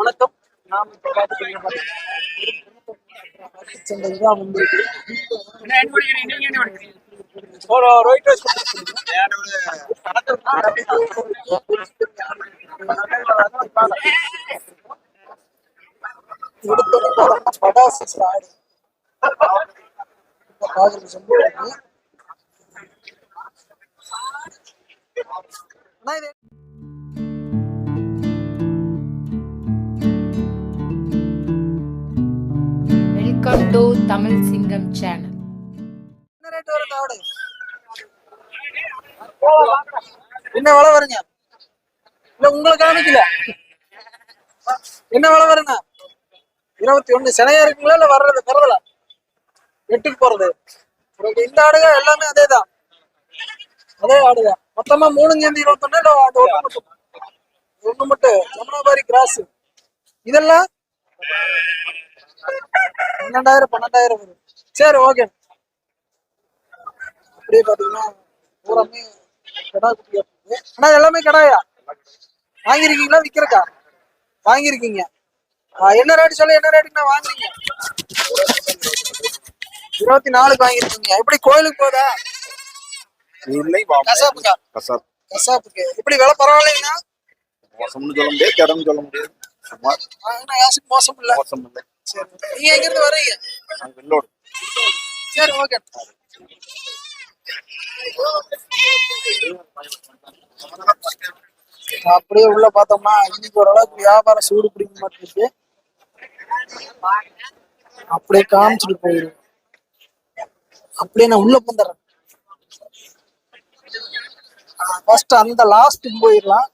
வணக்கம். நாம் இப்ப தான் வந்திருக்கு ஒரு ரோஹித் ரோஸ் படாசு ஆடு காதல் சொல்லுவாங்க தமிழ் சிங்கம் சேனல். என்ன ரேட் விலை வருங்க? இல்ல உங்களுக்கு காமிக்கல. என்ன விலை வருங்க? இருபத்தி ஒண்ணு சினையா இருக்குங்களா இல்ல வர்றது பிறகுல எட்டுக்கு போறது. உங்களுக்கு இந்த ஆடுக எல்லாமே அதேதான். அதே ஆடுதான் மொத்தமா மூணு சேர்ந்து இருபத்தொன்னு இல்ல ஒண்ணு மட்டும்? ஒண்ணு மட்டும். ஜமுனாபாரி கிராஸ். இதெல்லாம்? பன்னெண்டாயிரம் பன்னெண்டாயிரம் வரும். சரி ஓகே அப்படியே பாத்தீங்கன்னா பூராமே கடா குட்டியா ஆனா எல்லாமே கடாயா? வாங்கிருக்கீங்களா விக்கிறக்கா வாங்கிருக்கீங்க என்ன ரேட் சொல்லி என்ன ரேட்டுக்கு நான் வாங்குறீங்க? இருபத்தி நாலுக்கு வாங்கிருக்கீங்க எப்படி கோயிலுக்கு போதா? கசாப்புக்கா? கசாப். கசாப்புக்கு. எப்படி விலை பரவாயில்லைங்கண்ணா? மோசம்னு சொல்ல முடியாது கிடம்னு சொல்ல முடியாது. மோசம் இல்ல. மோசம் இல்லை. சரி நீங்க எங்க இருந்து வெள்ளோடு சரி ஓகே அப்படியே உள்ள பார்த்தோம்னா இன்னைக்கு ஓரளவுக்கு வியாபாரம் சூடு பிடிக்க மாட்டேங்குது அப்படியே காமிச்சிட்டு போயிடும் அப்படியே நான் உள்ள வந்துடுறேன் ஃபர்ஸ்ட் அந்த லாஸ்ட் போயிடலாம்.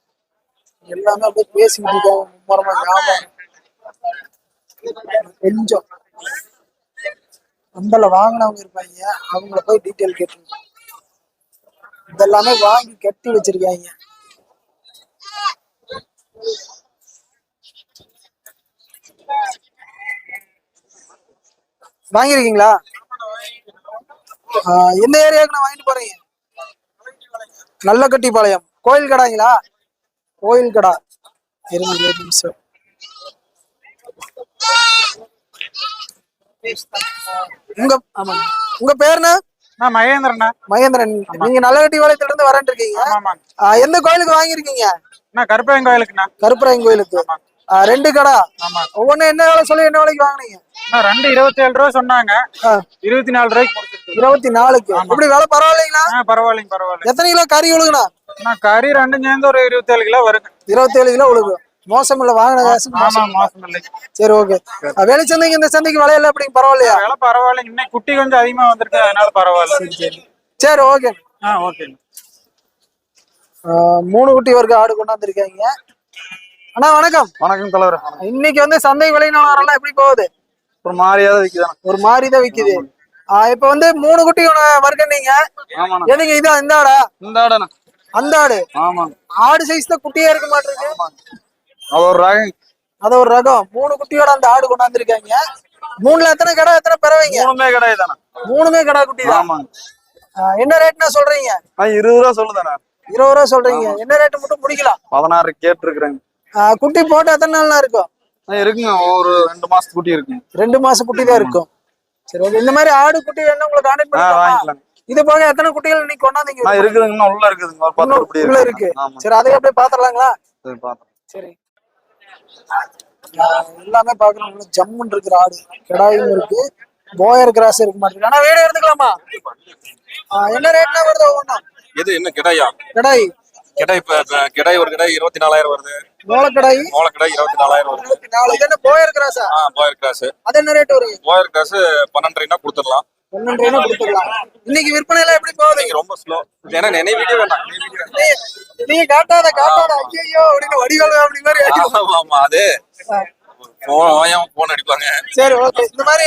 எல்லாமே அப்படியே பேசிக்கிட்டு இருக்கோம். மும்மரமா வியாபாரம். கொஞ்சம். அந்தல வாங்கினவங்க இருப்பாங்க. அவங்கள போய் டீட்டெயில் கேட்டுருங்க. இதெல்லாமே வாங்கி கட்டி வச்சிருக்காங்க. வாங்கிருக்கீங்களா ஆஹ் எந்த ஏரியாவுக்கு நான் வாங்கிட்டு போறீங்க? நல்ல கட்டிப்பாளையம் கோயில் கடாங்களா? கோயில் கடா. இருபது நிமிஷம் உங்க ஆமாங்க உங்க பேர் என்ன? நான் மகேந்திரண்ணா மகேந்திரன். நீங்க நல்லகட்டி பாளையத்துல இருந்து வரேன் இருக்கீங்க ஆஹ் எந்த கோயிலுக்கு வாங்கியிருக்கீங்க? நான் கருப்பையன் கோயிலுக்குண்ணா. கருப்பராயன் கோயிலுக்கு. ரெண்டு கடா. ஆமா. ஒவ்வொன்னு என்ன வேலை சொல்லி என்ன வேலைக்கு வாங்குனீங்க? நான் ரெண்டு இருபத்தி ஏழு ரூபா சொன்னாங்க. இருபத்தி நாலு ரூபாய்க்கு இருபத்தி நாலுக்கு. இப்படி வேலை பரவாயில்லைங்களா? பரவாயில்லைங்க பரவாயில்ல. எத்தனை கிலோ கறி உழுகுண்ணா நான் கறி ரெண்டும் சேர்ந்து ஒரு இருபத்தேழு கிலோ வருங்க. இருபத்தேழு கிலோ உழுகு மோசம் இல்ல வாங்கின காசு ஆமா மோசம் இல்ல. சரி ஓகே வெளிச்சந்தைக்கு இந்த சந்தைக்கு விலையில எப்படி? பரவாயில்லையா? விலை பரவாயில்லைங்க இன்னைக்கு குட்டி கொஞ்சம் அதிகமா வந்திருக்கு. அதனால பரவாயில்ல. சரி ஓகே ஆ மூணு குட்டி வர்க்க ஆடு கொண்டாந்துருக்காங்க அண்ணா வணக்கம். வணக்கம் தலைவர். இன்னைக்கு வந்து சந்தை விலை நிலவரம்லாம் எப்படி போகுது? ஒரு மாதிரியாவது விற்கிதானே ஒரு மாதிரி தான் விக்குது. ஆஹ் இப்ப வந்து மூணு குட்டி ஆமாண்ணா. எதுங்க இது இந்த ஆடா? இந்த ஆடண்ணா. அந்த ஆடு. ஆமாங்க ஆடு சைஸ் தான் குட்டியா இருக்க மாட்டிருக்கு அது ஒரு ரகம். அது ஒரு ரகம். மூணு குட்டியோட அந்த ஆடு கொண்டாந்துருக்காங்க. மூணுல எத்தனை கடை எத்தனை பிறவைங்க? மூணுமே கிடையாதுண்ணா மூணுமே கடா குட்டி தான். ஆமாங்க என்ன ரேட்னா சொல்றீங்க? இருபது ரூபா சொல்லுதாண்ணா இருபது ரூபா சொல்றீங்க. என்ன ரேட் மட்டும் முடிக்கலாம்? பதினாறு கேட்டுருக்குறேங்க. ஆஹ் குட்டி போட்டு எத்தனை நாள்லாம் இருக்கும்? இருக்குங்க. ஒரு ரெண்டு மாசத்து குட்டி இருக்குங்க. ரெண்டு மாசம் குட்டி தான் இருக்கும். சரி okay. இந்த மாதிரி ஆடு குட்டி வேணா உங்களுக்கு கான்டாக்ட் வாங்கிக்கலாங்க. இது போக எத்தனை குட்டிகள் இன்னைக்கு கொண்டாந்தீங்க? ஆ இருக்குதுங்கண்ணா உள்ள இருக்குதுங்க. ஒரு பத்து குட்டி உள்ள இருக்கு. சரி அதை அப்படியே பாத்துடலாங்களா சரி பார்த்தேன் சரி. எல்லாமே பாக்குறோம் ஜம்முன்னு இருக்கிற ஆடு கிடாயும் இருக்கு. போயர் கிராஸ் இருக்க மாட்டேங்குது ஆனா வீடு எடுத்துக்கலாமா? என்ன ரேட்னா வருது ஒவ்வொன்றும்? எது என்ன கிடாயா? கிடாய். கிடாய் இப்ப கிடாய் ஒரு கிடாய் இருபத்தி நாலாயிரம் வருது. மோள கிடாய் மோள கிடாய் இருபத்தி நாலாயிரம் வருது. நாலு. இது என்ன போயர் கிராஸா? போயர் காசு அது என்ன ரேட் வருது போயர் காசு பன்னெண்டரைனா கொடுத்துடலாம். பன்னெண்டு இன்னைக்கு விற்பனை எல்லாம் எப்படி போகுது? ரொம்ப ஸ்லோ ஏன்னா நினைவு வீடியோ வேண்டாம் நீங்க காட்டாத காட்டாத. ஐயோ அப்படின்னு வடிவேலு அப்படி மாதிரி. ஆமா அது. போன் போன் அடிப்பாங்க? சரி ஓகே. இந்த மாதிரி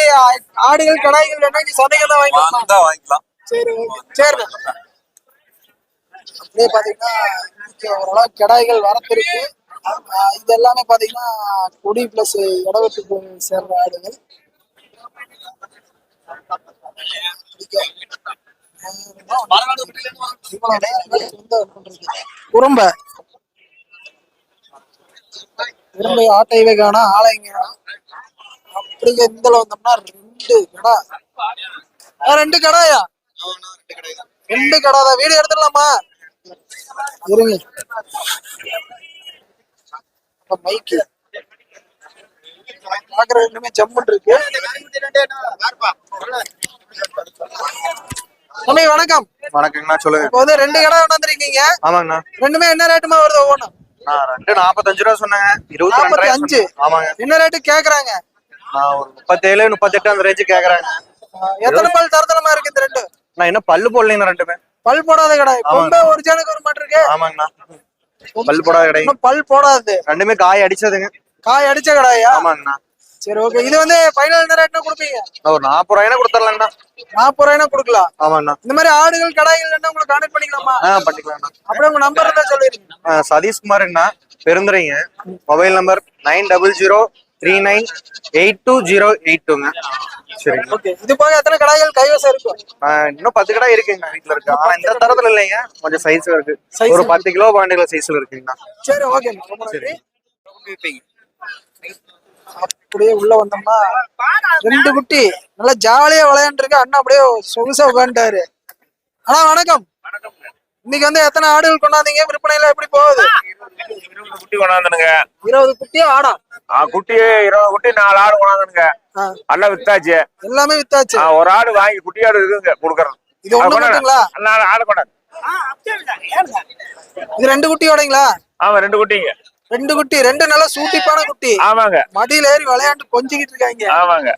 ஆடுகள் கடாய்கள் வேணா சந்தைகள் தான் வாங்கிக்கலாம். வாங்கிக்கலாம். சரி சரி. அப்படியே பாத்தீங்கன்னா ஓரளவு கிடாய்கள் வரத்திருக்கு இது எல்லாமே பாத்தீங்கன்னா கொடி பிளஸ் இடவெட்டுக்கு சேர்ற ஆடுகள். குறும்ப திரும்ப ஆட்டையவே காணா ஆலயங்க அப்படிங்க இந்த வந்தோம்னா ரெண்டு கடா. ரெண்டு கடாயா? ரெண்டு கடா தான். வீடு எடுத்துடலாமா? இருங்க. மைக்கு பாக்குற ரெண்டுமே ஜம்முன் இருக்கு. தம்பி வணக்கம். வணக்கங்கண்ணா சொல்லுங்க. இப்போ வந்து ரெண்டு கடை கொண்டாந்துருக்கீங்க ஆமாங்கண்ணா. ரெண்டுமே என்ன ரேட்டுமா வருது ஒவ்வொன்றும்? நான் ரெண்டு நாற்பத்தஞ்சு ரூபா சொன்னாங்க. இருபத்தி நாற்பத்தி அஞ்சு ஆமாங்க. என்ன ரேட்டு கேக்குறாங்க? ஒரு முப்பத்தேழு முப்பத்தெட்டு அந்த ரேஞ்சு கேக்குறேங்க. எத்தனை பல் தரத்தனமா இருக்கு இந்த ரெண்டு? நான் இன்னும் பல்லு போடலைங்கண்ணா ரெண்டுமே. பல் போடாத கடை கொம்பே ஒரு ஜானுக்கு ஒரு மாட்டு இருக்கு ஆமாங்கண்ணா. பல் போடாத கடை பல் போடாது. ரெண்டுமே காய் அடிச்சதுங்க. காய் அடிச்ச கடாயா ஆமாங்கண்ணா. சரி ஓகே இது வந்து ஃபைனல் என்ன ரேட்னா கொடுப்பீங்க? ஒரு நாற்பது ரூபாய்னா கொடுத்துடலாங்கண்ணா நாற்பது ரூபாய்னா கொடுக்கலாம். ஆமாங்கண்ணா. இந்த மாதிரி ஆடுகள் கடாய்கள் என்ன உங்களுக்கு கான்டெக்ட் பண்ணிக்கலாமா? ஆ பண்ணிக்கலாங்கண்ணா. அப்படியே உங்க நம்பர் இருந்தா சொல்லிருங்க ஆ, சதீஷ்குமாருங்கண்ணா பெருந்துறைங்க. Mobile number nine double zero three nine eight two zero eight டூங்க. சரிங்க ஓகே இது போக எத்தனை கடாய்கள் கைவசம் இருக்கும்? இன்னும் பத்து கடை இருக்குங்க வீட்டுல இருக்கு. ஆனா இந்த தரத்துல இல்லைங்க. கொஞ்சம் சைஸ் இருக்கு. ஒரு பத்து கிலோ பன்னெண்டு கிலோ சைஸ்ல இருக்குங்கண்ணா. சரி ஓகே ரொம்ப நன்றி. அப்படியே உள்ள வந்தோம்னா ரெண்டு குட்டி நல்லா ஜாலியா விளையாண்டு இருக்கு அண்ணா அப்படியே சொகுசா உட்காந்துட்டாரு. அண்ணா வணக்கம். இன்னைக்கு வந்து எத்தனை ஆடுகள் கொண்டாந்தீங்க? விற்பனையில எப்படி போகுது? இருபது குட்டி கொண்டாந்துனுங்க இருபது குட்டி ஆடா? ஆ, குட்டி இருபது குட்டி நாலு ஆடு கொண்டாந்துனுங்க. எல்லாம் வித்தாச்சு. எல்லாமே வித்தாச்சு? ஒரு ஆடு வாங்கி குட்டி ஆடு இருக்குங்க கொடுக்குறோம் இது ஒண்ணு ஆடு கொண்டாந்து இது ரெண்டு குட்டியோடங்களா? ஆமா ரெண்டு குட்டிங்க. ரெண்டு குட்டி ரெண்டு நல்லா சூட்டிப்பான குட்டி. ஆமாங்க. மடியில ஏறி விளையாண்டு கொஞ்சிக்கிட்டு இருக்காங்க. ஆமாங்க.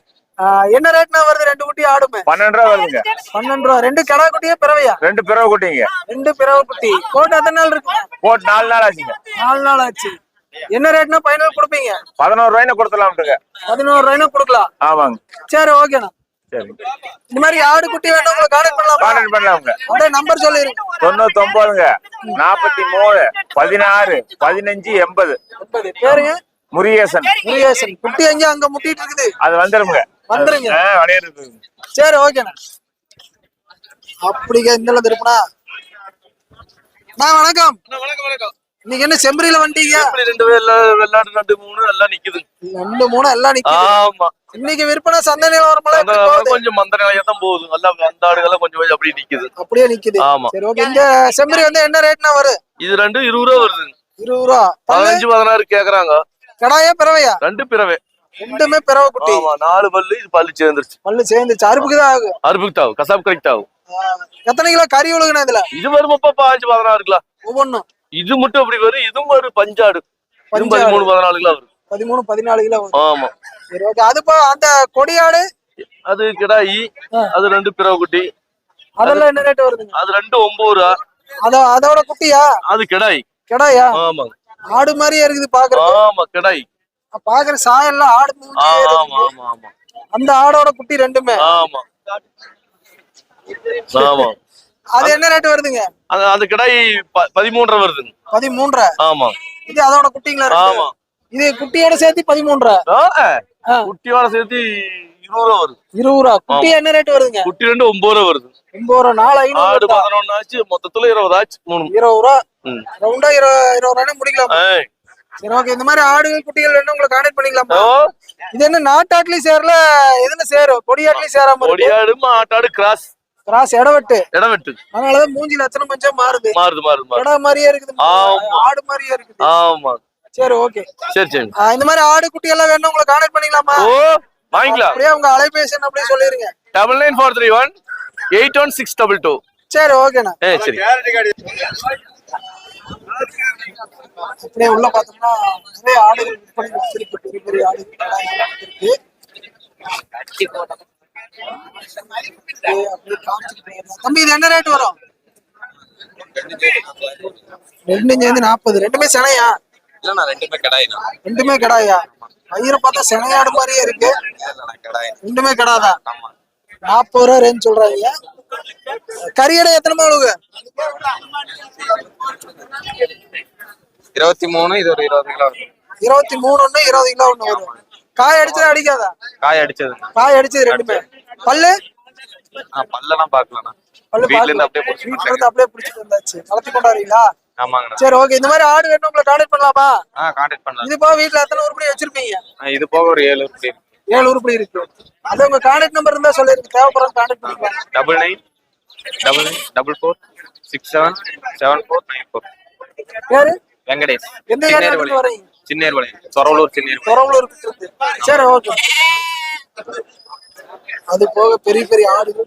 என்ன ரேட்னா வருது ரெண்டு குட்டி ஆடுமே? பன்னெண்டு ரூபா வருதுங்க. பன்னெண்டு ரூபா. ரெண்டு கடா குட்டியே பிறவையா? ரெண்டு பிறவை குட்டிங்க. ரெண்டு பிறவை குட்டி. கோட்டு எத்தனை நாள் இருக்கு? போட்டு நாலு நாள் ஆச்சுங்க. நாலு நாள் ஆச்சு. என்ன ரேட்னா ஃபைனல் கொடுப்பீங்க? பதினோரு ரூபாய்னு கொடுத்துலாம்ட்டுங்க பதினோரு ரூபாய்னா கொடுக்கலாம். ஆமாங்க. சரி ஓகேண்ணா சரி. இந்த மாதிரி ஆடு குட்டி வேணும் உங்களை கான்டாக்ட் பண்ணலாமா? கான்டாக்ட் பண்ணலாமுங்க அப்படியே நம்பர் சொல்லிருங்க தொண்ணூத்தி ஒன்பதுங்க நாற்பத்தி மூணு பதினாறு பதினஞ்சு எண்பது. பேருங்க? முருகேசன். முருகேசன். குட்டி எங்க அங்க முட்டிட்டு இருக்குது? அது வந்துருங்க. வந்துருங்க. ஆ, விளையாடுறது சரி ஓகேண்ணா அப்படிங்க இந்த திருப்பினா நான் வணக்கம். இன்னைக்கு என்ன செம்பரியில வந்துட்டீங்க ரெண்டு ரெண்டு மூணு எல்லாம் நிக்குது. ரெண்டு மூணு எல்லாம் நிக்குது. ஆமா. இன்னைக்கு விற்பனை சந்தை போகுது? கொஞ்சம் மந்த நிலையா தான் போகுது. நல்லா அந்த ஆடுகள்லாம் கொஞ்சம் கொஞ்சம் அப்படியே நிக்குது. அப்படியே நிக்குது. ஆமா. சரி ஓகே இந்த செம்பரி வந்து என்ன ரேட்னா வரும்? இது ரெண்டு இருபது ரூபா வருது. இருபது ரூபா. பதினஞ்சு பதினாறு கேக்குறாங்க. கடாயா பிறவையா? ரெண்டு பிறவை. ரெண்டுமே பிறவை குட்டி. நாலு பல்லு இது பல்லு சேர்ந்துருச்சு. பல்லு சேர்ந்துச்சு அறுப்புக்கு தான் ஆகும் அறுபுக்கு ஆகும். கசாப் கரெக்ட் ஆகும். எத்தனை கிலோ கறி ஒழுகுனா இதுல? இது வருமப்பா பாஞ்சு பதினாறு கிலோ. ஒவ்வொன்றும் இது மட்டும் அப்படி வரும்? இதுவும் ஒரு இதுவும் பஞ்சாடு. பதிமூணு பதினாலு கிலோ வரும். பதிமூணு பதினாலு கிலோ ஆமா. சரி ஓகே அது போ அந்த கொடியாடு? அது கிடாயி. அது ரெண்டு பிறவை குட்டி அதெல்லாம் என்ன ரேட் வருதுங்க? அது ரெண்டு ஒன்பது ரூபா அத அதோட குட்டியா? அது கிடாய். கெடாயா? ஆமாங்க ஆடு மாதிரியே இருக்குது பாக்குறது ஆமா கிடாய். பாக்குற சாயல்லாம் ஆடு மூஞ்சியே ஆமா. ஆமா ஆமா. அந்த ஆடோட குட்டி ரெண்டுமே? ஆமா. ஆமா. அது என்ன ரேட் வருதுங்க? அந்த அந்த கிடாய் பதிமூன்றரை வருதுங்க. பதிமூன்றரை? ஆமா. இது அதோட குட்டிங்களா? ஆமா. இது குட்டியோட சேர்த்து பதிமூன்றரை ஆ, ஆ. குட்டியோட சேர்த்து இருபது ரூபா வருது. இருபது ரூபா குட்டி என்ன ரேட் வருதுங்க? குட்டி ரெண்டு ஒன்பது ரூபா வருது. ஒன்பது ரூபா நாலு ஐநூறு? பதினொன்னு ஆச்சு மொத்தத்துல இருபது ஆச்சு மூணு. இருபது ரூபா. ரவுண்டா இருபது இருபது ரூபா முடிக்கலாம். சரி ஓகே இந்த மாதிரி ஆடுகள் குட்டிகள் வேணும் உங்களை கான்டாக்ட் பண்ணிக்கலாமா? இது என்ன நாட்டாட்லயும் சேரல எதுல சேரும் கொடியாட்லயும் சேராம கொடியாடு மாட்டாடு கிராஸ். கிராஸ் இடவெட்டு இடம் வெட்டு அதனாலதான் மூஞ்சி லட்சணம் கொஞ்சம் மாறுது. மாறுது மாறுது மாறுது. மாதிரியே இருக்குது. ஆமா. ஆடு மாதிரியே இருக்குது. ஆமா. சரி ஓகே சரி சரி. இந்த மாதிரி ஆடு குட்டி எல்லாம் வேணும் உங்களை கான்டாக்ட் பண்ணிக்கலாமா? ஓ வாங்கிக்கலாம். அப்படியே உங்க அலைபேசி எண் அப்படியே சொல்லிருங்க. Double nine four three one eight one six double two சரி ஓகேண்ணா ஏ சரி. அப்படியே உள்ள பார்த்தோம்னா நிறைய ஆடுகள் விற்பனை இருக்கு பெரிய ஆடுகள். தம்பி இது என்ன ரேட் வரும்? ரெண்டு சேர்ந்து நாற்பது. ரெண்டுமே செனையா? இல்லண்ணா ரெண்டுமே கடாயினா ரெண்டுமே கடாயா? வயிறு பார்த்தா செனையாடு மாதிரியே இருக்கு. கடாய் ரெண்டுமே கடாதான் நாற்பது ரூபா ரேஞ்ச் சொல்றாங்க. கறியடை எத்தனை மாவுங்க இருபத்தி மூணு இது ஒரு இருபது கிலோ. இருபத்தி மூணு ஒண்ணு இருபது கிலோ ஒண்ணு வரும். காய் அடிச்சதா அடிக்காதா? காய் அடிச்சது. காய் அடிச்சது ரெண்டுமே. பல்லு? பல்லெல்லாம் பாக்கலண்ணா பல்லு வீட்ல இருந்து. அப்படியே அப்படியே பிடிச்சிட்டு வந்தாச்சு. வளர்த்தி கொண்டாடுறீங்களா? ஆமாங்கண்ணா. சரி ஓகே இந்த மாதிரி ஆடு வேணும் உங்களை கான்டாக்ட் பண்ணலாமா? ஆ கான்டாக்ட் பண்ணலாம். இது போக வீட்டுல எத்தனை உருப்படி வச்சிருப்பீங்க? இது போக ஒரு ஏழு இருக்கு. ஏழு உருப்படி இருக்கு. அது உங்க கான்டாக்ட் நம்பர் இருந்தா சொல்லிருக்கு தேவைப்படுறது கான்டாக்ட் பண்ணிக்கலாம். Double nine double nine double four six seven seven four nine four பேரு வெங்கடேஷ். எந்த ஏரியா இருந்து சின்னேர்பாளையம் வரீங்க சின்னேர்பாளையம் சொரவலூர் துறவுல இருக்கு சரி ஓகே அது போக பெரிய பெரிய ஆடுகள்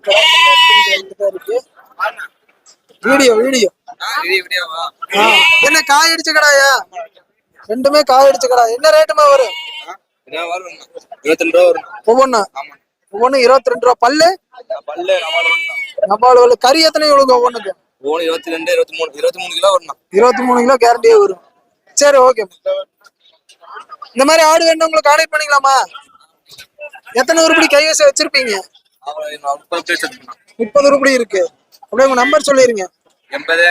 இருக்கு. Video video. என்ன காய் அடிச்ச கடாயா ரெண்டுமே காய் அடிச்ச கடா என்ன ரேட்டுமா வரும்? ஒவ்வொன்னு? ஒவ்வொன்னு இருபத்தி ரெண்டு ரூபா. பல்லு? பல்லு பல்லு கறி எத்தனை எவ்வளவு ஒவ்வொன்றுக்கு ஒவ்வொன்று இருபத்தி ரெண்டு இருபத்தி மூணு. இருபத்தி மூணு கிலோ வரணும் இருபத்தி மூணு கிலோ கேரண்டியே வரும். சரி ஓகே இந்த மாதிரி ஆடு வேணும் உங்களுக்கு கான்டாக்ட் பண்ணிக்கலாமா? எத்தனை உருப்படி கைவசம் வச்சிருப்பீங்க? முப்பது உருப்படி இருக்கு. அப்படியே உங்க நம்பர் சொல்லிருங்க. எண்பது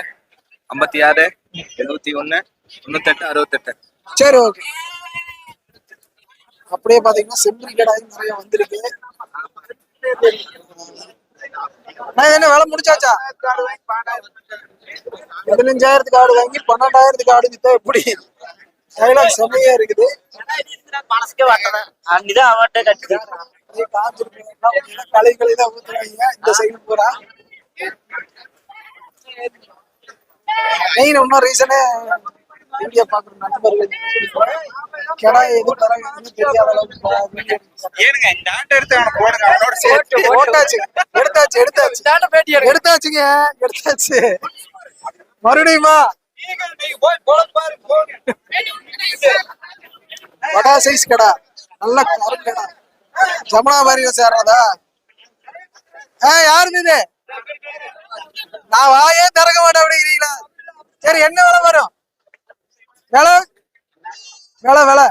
ஐம்பத்தி ஆறு எழுபத்தி ஒன்று தொண்ணூத்தெட்டு அறுபத்தெட்டு சரி ஓகே அப்படியே பாத்தீங்கன்னா செம்பரி கடாய் நிறைய வந்திருக்கு. நான் என்ன வேலை முடிச்சாச்சா? பதினஞ்சாயிரத்துக்கு ஆடு வாங்கி பன்னெண்டாயிரத்துக்கு ஆடு வித்தா எப்படி? டைலாக் செம்மையா இருக்குது. அப்படியே காஞ்சிருக்கு. எல்லாம் களை களை தான் ஊத்துறாங்க. இந்த சைடு பூரா மெயின் இன்னும் ரீசனே வீடியோ பாக்குற நண்பர்கள் கிடாய் எது தராங்கன்னு தெரியாத அளவுக்கு ஏனுங்க இந்த ஆட்டை எடுத்து அவனை போடுங்க. அவனோட சேர்த்து போட்டாச்சு. எடுத்தாச்சு எடுத்தாச்சு. எடுத்தாச்சுங்க. எடுத்தாச்சு. மறுபடியுமா? வடா சைஸ் கடா. நல்ல கருங்கடா ஜமுனாபாரியில சேர்றதா? ஆ யாருது இது? நான் வாயே திறக்க மாட்டேன் அப்படிங்கிறீங்களா? சரி என்ன விலை வரும்? விலை? விலை விலை.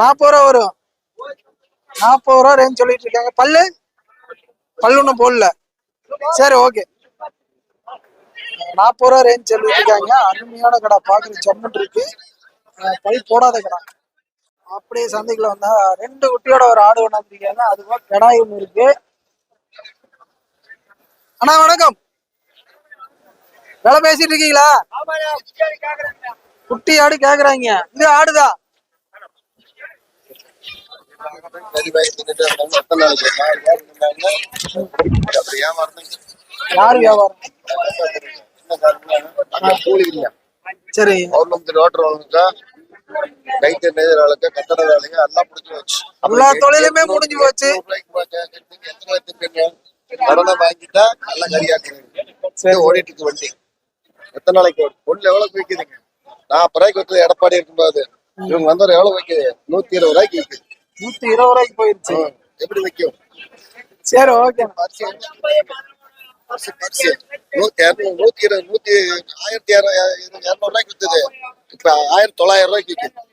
நாற்பது ரூபா வரும். நாற்பது ரூபா ரேஞ்ச் சொல்லிட்டு இருக்காங்க. பல்லு? பல்லு ஒன்றும் போடல. சரி ஓகே நாற்பது ரூபா ரேஞ்ச் சொல்லிட்டு இருக்காங்க. அருமையான கடை. பார்க்குற ஜம்முன் இருக்கு. பல் போடாத கடை. அப்படியே சந்தைக்குள்ள வந்தா ரெண்டு குட்டியோட ஒரு ஆடு கொண்டாந்துருக்காங்க அதுவா கிடாய் ஒண்ணு இருக்கு. அண்ணா வணக்கம் வேலை பேசிட்டு இருக்கீங்களா குட்டி ஆடு கேக்குறாங்க இது ஆடுதா யாரு வியாபாரம் சரி காரணம்? அங்க கூலி இல்லையா? சரி கவர்மெண்ட் கட்டட வேலைங்க எல்லாம் முடிஞ்சு போச்சு எல்லா தொழிலுமே முடிஞ்சு போச்சு. கடனை வாங்கிட்டா நல்ல கறியாக்குறீங்க சரி ஓடிட்டு இருக்கு வண்டி. எத்தனை நாளைக்கு ஓடும்? பொண்ணு எவ்வளவு விற்குதுங்க நாற்பது ரூபாய்க்கு விற்றது எடப்பாடி இருக்கும்போது. இவங்க வந்தவர் எவ்வளவு விற்குது நூத்தி இருபது ரூபாய்க்கு விற்குது நூத்தி இருபது ரூபாய்க்கு போயிருச்சு. எப்படி விற்கும் சரி ஓகே. நூத்தி இருநூறு நூத்தி இருபது நூத்தி ஆயிரத்தி இருநூறு ரூபாய்க்கு வித்துது. இப்ப ஆயிரத்தி தொள்ளாயிரம் ரூபாய்க்கு விற்குது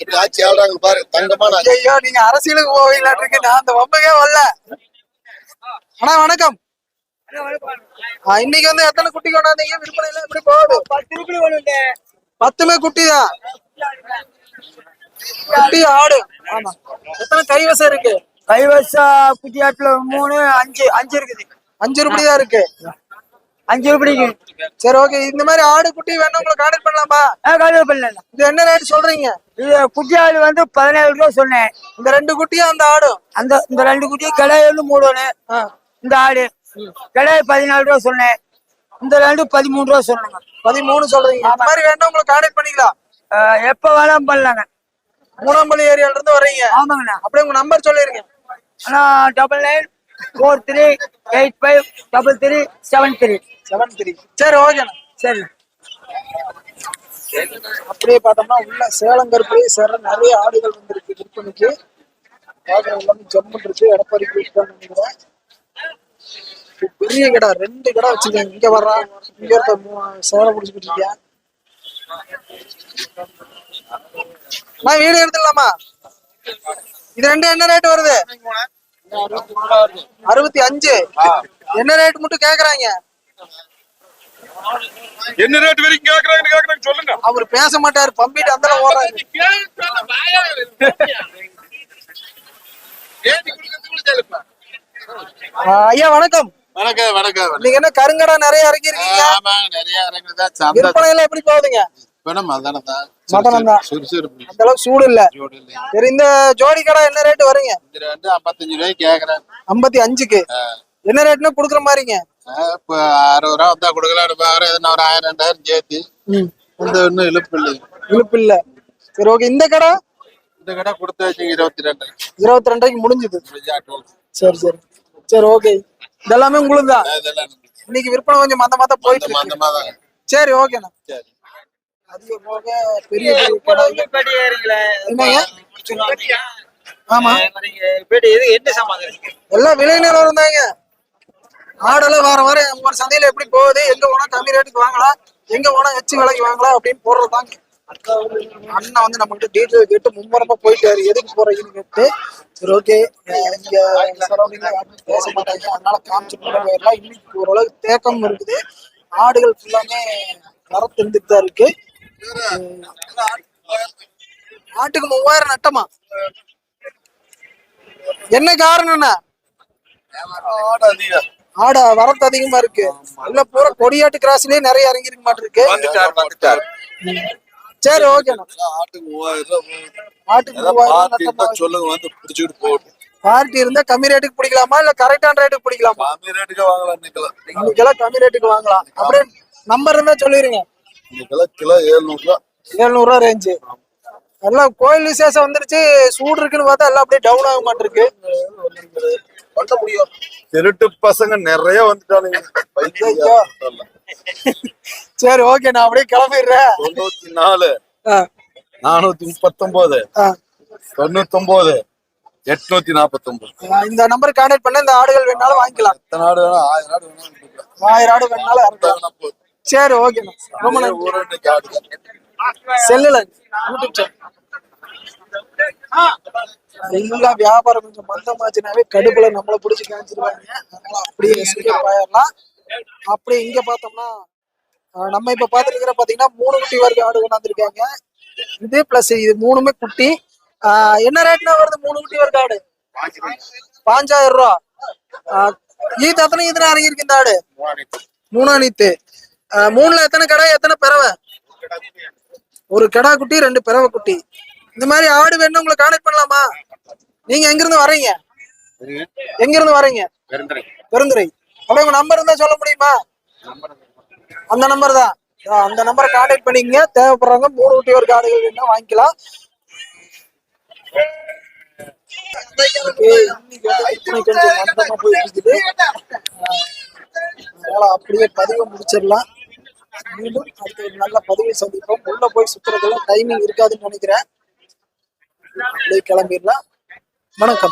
இப்படி ஆட்சி ஆடுறாங்க பாரு தங்கமான. ஐயோ நீங்க அரசியலுக்கு போவீங்களாட்டு இருக்கு நான் அந்த வம்புக்கே வரல. அண்ணா வணக்கம். இன்னைக்கு வந்து எத்தனை குட்டி கொண்டாந்தீங்க விற்பனையில எப்படி போகுது? பத்துமே குட்டி தான் குட்டி ஆடு. ஆமா. எத்தனை கைவசம் இருக்கு? கைவசா குட்டியாட்டுல மூணு அஞ்சு அஞ்சு இருக்குது. அஞ்சு ரூபாய் தான் இருக்கு. அஞ்சு ரூபாய்க்கு சரி ஓகே இந்த மாதிரி ஆடு குட்டி வேணும் உங்களை கான்டாக்ட் பண்ணலாமா? கழுவு பண்ணல இது என்ன ரேட் சொல்றீங்க? இது குட்டியாடு வந்து பதினேழு ரூபா சொன்னேன். இந்த ரெண்டு குட்டியும் அந்த ஆடும்? அந்த இந்த ரெண்டு குட்டி கிடாய் வந்து மூணு இந்த ஆடு. கிடாய் பதினாலு ரூபா சொன்னேன். இந்த ரெண்டு பதிமூணு ரூபா சொன்னாங்க. பதிமூணு சொல்றீங்க. இந்த மாதிரி வேணும் உங்களை கான்டாக்ட் பண்ணிக்கலாம். எப்ப வேணாலும் பண்ணலாங்க. மூணாம்பள்ளி ஏரியால இருந்து வர்றீங்க. ஆமாங்கண்ணா. அப்படியே உங்க நம்பர் சொல்லிருங்க. அண்ணா double nine four three eight five double three seven three seven three சரி ஓகேண்ணா சரி. அப்படியே பார்த்தோம்னா உள்ள சேலம் கருப்பை சேர நிறைய ஆடுகள் வந்திருக்கு விற்பனைக்கு. பார்க்குற எல்லாமே ஜம்மன் இருக்கு விற்பான்னு நினைக்கிறேன். பெரிய கடை ரெண்டு கடை வச்சிருக்காங்க. இங்க வர்றான் இங்க இருக்க சேலை முடிச்சுக்கிட்டு இருக்கியா நான் வீடு எடுத்துடலாமா? இது ரெண்டு என்ன ரேட் வருது? அறுபத்தி அஞ்சு. என்ன ரேட் மட்டும் கேக்குறாங்க? என்ன ரேட் வரைக்கும் கேக்குறாங்கன்னு கேக்குறாங்க சொல்லுங்க. அவர் பேச மாட்டாரு பம்பிட்டு அந்த ஓடுறாரு. ஐயா வணக்கம். வணக்கம் வணக்கம் நீங்க என்ன கருங்கடா நிறைய இறக்கிருக்கீங்க ஆமாங்க நிறைய இறங்குதா விற்பனை எல்லாம் எப்படி போகுதுங்க? அந்த அளவுக்கு சூடு இல்ல. சரி இந்த ஜோடி கடை என்ன ரேட் வருங்க ஐம்பத்தஞ்சு ரூபாய்க்கு கேக்குறேன். ஐம்பத்தி அஞ்சுக்கு. என்ன ரேட்னு குடுக்குற மாதிரிங்க? இப்ப அறுபது ரூபா வந்தா எதுனா ஒரு ஆயிரம் ரெண்டாயிரம் சேர்த்து. இந்த இழுப்பு இல்லை இழுப்பு இல்ல. சரி ஓகே இந்த கடை? இந்த கடை கொடுத்து வச்சு இருபத்தி ரெண்டு. இருபத்தி ரெண்டாயிரம் முடிஞ்சுது. சரி சரி. சரி ஓகே இதெல்லாமே உங்களுக்கு தான் இன்னைக்கு விற்பனை கொஞ்சம் மந்த மந்த போயிட்டு சரி ஓகேண்ணா சரி. அதிக போக பெரிய பெரிய கடை என்னங்க? ஆமா. எல்லாம் விலை நிலவரம் தாங்க ஆடெல்லாம் வார வாரம் ஒவ்வொரு சந்தையில எப்படி போகுது? எங்க போனா கம்மி ரேட்டுக்கு வாங்கலாம் எங்க போனா எச்சு விலைக்கு வாங்கலாம் அப்படின்னு போடுறதுதாங்க. அண்ணா வந்து நம்ம கிட்ட டீட்டெயில் கேட்டு மும்முரமா போயிட்டாரு. எதுக்கு போறீங்கன்னு கேட்டு. சரி ஓகே இங்க சரௌண்டிங்ல யாருமே பேச மாட்டாங்க. அதனால காமிச்சு கொண்டு போயிடலாம் இன்னைக்கு ஓரளவுக்கு தேக்கம் இருக்குது. ஆடுகள் ஃபுல்லாமே வரத்து இருந்துட்டு தான் இருக்கு. ஆட்டுக்கு மூவாயிரம் நட்டமா? என்ன காரணம்னா ஆடு வரத்து அதிகமா இருக்கு. இல்ல பூரா கொடியாட்டு கிராஸ்லயே நிறைய இறங்கி இருக்க மாட்டிருக்கு. வந்துட்டார் வந்துட்டார். சரி இருந்தா சொல்லுங்க வந்து பிடிச்சிட்டு போகட்டும். பார்ட்டி இருந்தா கம்மி ரேட்டுக்கு பிடிக்கலாமா? இல்ல கரெக்டான ரேட்டுக்கு பிடிக்கலாமா? கம்மி ரேட்டுக்கு வாங்கலாம் கம்மி ரேட்டுக்கு வாங்கலாம். அப்படியே நம்பர் இருந்தா சொல்லிருங்க. இன்னைக்கெல்லாம் கிலோ ஏழுநூறு ரூபா எழுநூறு ரூபா ரேஞ்சு எல்லாம் கோயில் விசேஷம் வந்துருச்சு சூடு இருக்குன்னு பார்த்தா எல்லாம் அப்படியே டவுன் ஆக மாட்டிருக்கு. பண்ண முடியும். திருட்டு பசங்க நிறைய வந்துட்டானுங்க. சரி ஓகே நான் அப்படியே கிளம்பிடுறேன். தொண்ணூத்தி நாலு நானூத்தி முப்பத்தொன்பது. தொண்ணூத்தொன்பது எட்நூத்தி நாப்பத்தொன்பது ஆ, இந்த நம்பர் கான்டாக்ட் பண்ண இந்த ஆடுகள் வேணாலும் வாங்கிக்கலாம். எத்தனை ஆடு வேணா ஆயிரம் ஆடு வேணா கொடுக்கலாம். ஆயிரம் ஆடு வேணாலும். சரி ஓகேண்ணா ரொம்ப நன்றி. செல்லுல யூடியூப் சேனல் எல்லா வியாபாரம் கொஞ்சம் மந்தமாச்சுனாவே கடுப்புல நம்மள புடிச்சு காமிச்சிருவாங்க. அதனால அப்படியே அப்படியே இங்க பார்த்தோம்னா ஆஹ் நம்ம இப்ப பாத்துருக்கிற பாத்தீங்கன்னா மூணு குட்டி வரைக்கும் ஆடு கொண்டாந்துருக்காங்க. இது பிளஸ் இது மூணுமே குட்டி. என்ன ரேட்னா வருது மூணு குட்டி வரைக்கும் ஆடு? பாஞ்சாயிரம் ரூபா. ஈத்து எத்தனை ஈத்துல இறங்கியிருக்கு இந்த ஆடு. மூணா நீத்து. மூணுல எத்தனை கடை எத்தனை பிறவை? ஒரு கிடா குட்டி ரெண்டு பிறவை குட்டி இந்த மாதிரி ஆடு வேணும் உங்களை கான்டாக்ட் பண்ணலாமா? நீங்க எங்க இருந்து வரீங்க எங்க இருந்து வரீங்க பெருந்துறை. அப்படியே உங்க நம்பர் இருந்தா சொல்ல முடியுமா? அந்த நம்பர் தான். அந்த நம்பரை கான்டாக்ட் பண்ணிக்கங்க தேவைப்படுறவங்க மூணு குட்டி ஒரு காடுகள் வேணா வாங்கிக்கலாம். அப்படியே பதிவை முடிச்சிடலாம். மீண்டும் அடுத்த ஒரு நல்ல பதிவை சந்திப்போம். உள்ள போய் சுத்துறதுல டைமிங் இருக்காதுன்னு நினைக்கிறேன். அப்படியே கிளம்பிடலாம். வணக்கம்.